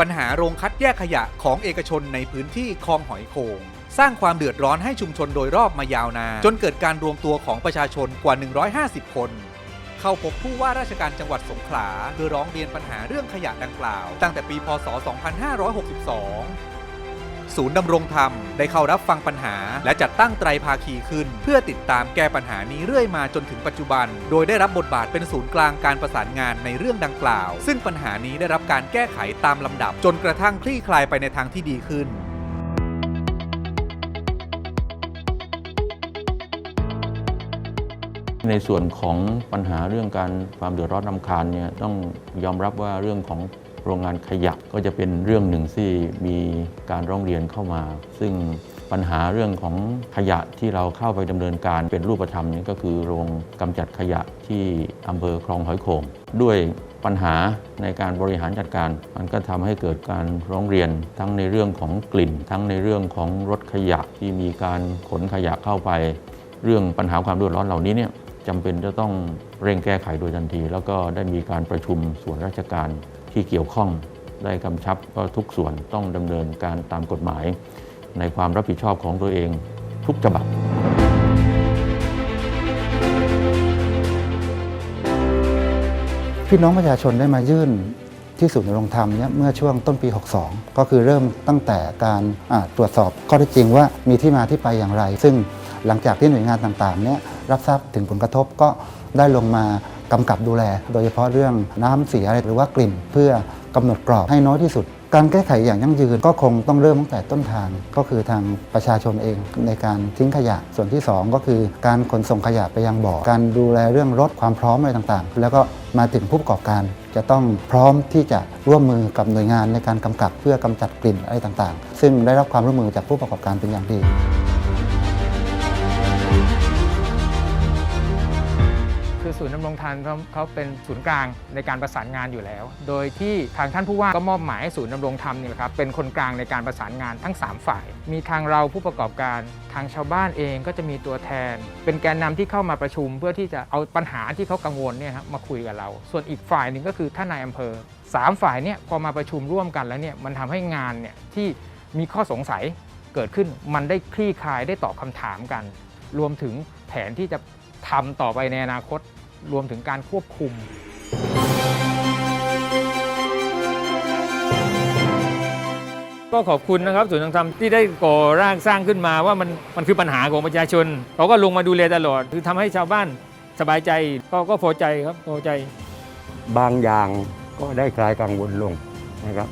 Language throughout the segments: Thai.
ปัญหาโรงคัดแยกขยะของเอกชนในพื้นที่คลองหอยโขงสร้างความเดือดร้อนให้ชุมชนโดยรอบมายาวนานจนเกิดการรวมตัวของประชาชนกว่า 150 คน เข้าพบผู้ว่าราชการจังหวัดสงขลาเพื่อร้องเรียนปัญหาเรื่องขยะดังกล่าว ตั้งแต่ปีพศ 2562 ศูนย์ดำรงธรรม ได้เข้ารับฟังปัญหา และจัดตั้งไตรภาคีขึ้น เพื่อติดตามแก้ปัญหานี้เรื่อยมาจนถึงปัจจุบัน โดยได้รับบทบาทเป็นศูนย์กลางการประสานงานในเรื่องดังกล่าว ซึ่งปัญหานี้ได้รับการแก้ไขตามลำดับ จนกระทั่งคลี่คลายไปในทางที่ดีขึ้นในส่วนของปัญหาเรื่องการความเดือดร้อนรำคาญเนี่ยต้องยอมรับว่าเรื่องของ โรงงานขยะก็จะเป็นเรื่องหนึ่งที่มีการร้องเรียนเข้ามา ซึ่งปัญหาเรื่องของขยะที่เราเข้าไปดำเนินการเป็นรูปธรรมนี่ก็คือโรงกำจัดขยะที่อำเภอคลองหอยโขงด้วยปัญหาในการบริหารจัดการ มันก็ทำให้เกิดการร้องเรียนทั้งในเรื่องของกลิ่น ทั้งในเรื่องของรถขยะที่มีการขนขยะเข้าไป เรื่องปัญหาความเดือดร้อนเหล่านี้เนี่ยจำเป็นจะต้องเร่งแก้ไขโดยทันที แล้วก็ได้มีการประชุมส่วนราชการ ที่เกี่ยวข้องได้กำชับว่าทุกส่วนต้องดำเนินการตามกฎหมาย ในความรับผิดชอบของตัวเองทุกฉบับพี่น้องประชาชนได้มายื่นที่ศูนย์ดำรงธรรมเนี่ยเมื่อช่วงต้นปี 62 ก็คือเริ่มตั้งแต่การตรวจสอบข้อเท็จจริงว่ามีที่มาที่ไปอย่างไร ซึ่งหลังจากที่หน่วยงานต่างๆเนี่ยรับทราบถึงผลกระทบก็ได้ลงมา กำกับดูแล โดยเฉพาะเรื่องน้ำเสียหรือว่ากลิ่น เพื่อกำหนดกรอบให้น้อยที่สุด การแก้ไขอย่างยั่งยืนก็คงต้องเริ่มตั้งแต่ต้นทาง ก็คือทางประชาชนเองในการทิ้งขยะ ส่วนที่ 2 ก็คือการขนส่งขยะไปยังบ่อ การดูแลเรื่องรถความพร้อมอะไรต่างๆ แล้วก็มาถึงผู้ประกอบการจะต้องพร้อมที่จะร่วมมือกับหน่วยงานในการกำกับเพื่อกำจัดกลิ่นอะไรต่างๆ ซึ่งได้รับความร่วมมือจากผู้ประกอบการเป็นอย่างดี คือศูนย์ดำรงธรรมเขาเป็นศูนย์กลางในการประสานงานอยู่แล้ว โดยที่ทางท่านผู้ว่าก็มอบหมายให้ศูนย์ดำรงธรรมนี่แหละครับเป็นคนกลางในการประสานงานทั้ง 3 ฝ่าย มีทางเราผู้ประกอบการทางชาวบ้านเองก็จะมีตัวแทน เป็นแกนนำที่เข้ามาประชุม เพื่อที่จะเอาปัญหาที่เขากังวลเนี่ยครับมาคุยกับเรา ส่วนอีกฝ่ายหนึ่งก็คือท่านนายอำเภอสามฝ่ายเนี่ยพอมาประชุมร่วมกันแล้วเนี่ยมันทำให้งานเนี่ยที่มีข้อสงสัยเกิดขึ้นมันได้คลี่คลายได้ตอบคำถามกัน รวมถึงแผนที่จะทำต่อไปในอนาคต รวมถึงการควบคุม ก็ขอบคุณนะครับศูนทางธรรมที่ได้ก่อร่างสร้างขึ้นมาว่ามันมันคือปัญหาของประชาชนเขาก็ลงมาดูแลตลอด คือทำให้ชาวบ้านสบายใจก็ก็พอใจครับพอใจ บางอย่างก็ได้คลายกังวลลงนะครับ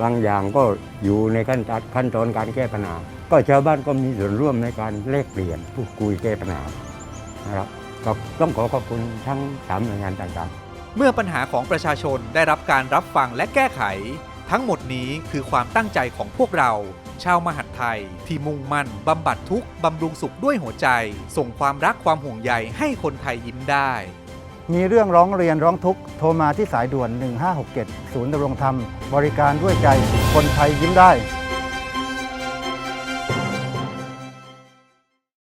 บางอย่างก็อยู่ในขั้นตอนขั้นตอนการแก้ปัญหา ก็ชาวบ้านก็มีส่วนร่วมในการแลกเปลี่ยนพูดคุยแก้ปัญหานะครับ ก็ต้องขอขอบคุณทั้งสามหน่วยงานต่างๆ เมื่อปัญหาของประชาชนได้รับการรับฟังและแก้ไข ทั้งหมดนี้คือความตั้งใจของพวกเรา ชาวมหัดไทย ที่มุ่งมั่นบำบัดทุกข์บำรุงสุขด้วยหัวใจ ส่งความรักความห่วงใยให้คนไทยยิ้มได้ มีเรื่องร้องเรียนร้องทุกข์โทรมาที่สายด่วน 1567 ศูนย์ดำรงธรรม บริการด้วยใจคนไทยยิ้มได้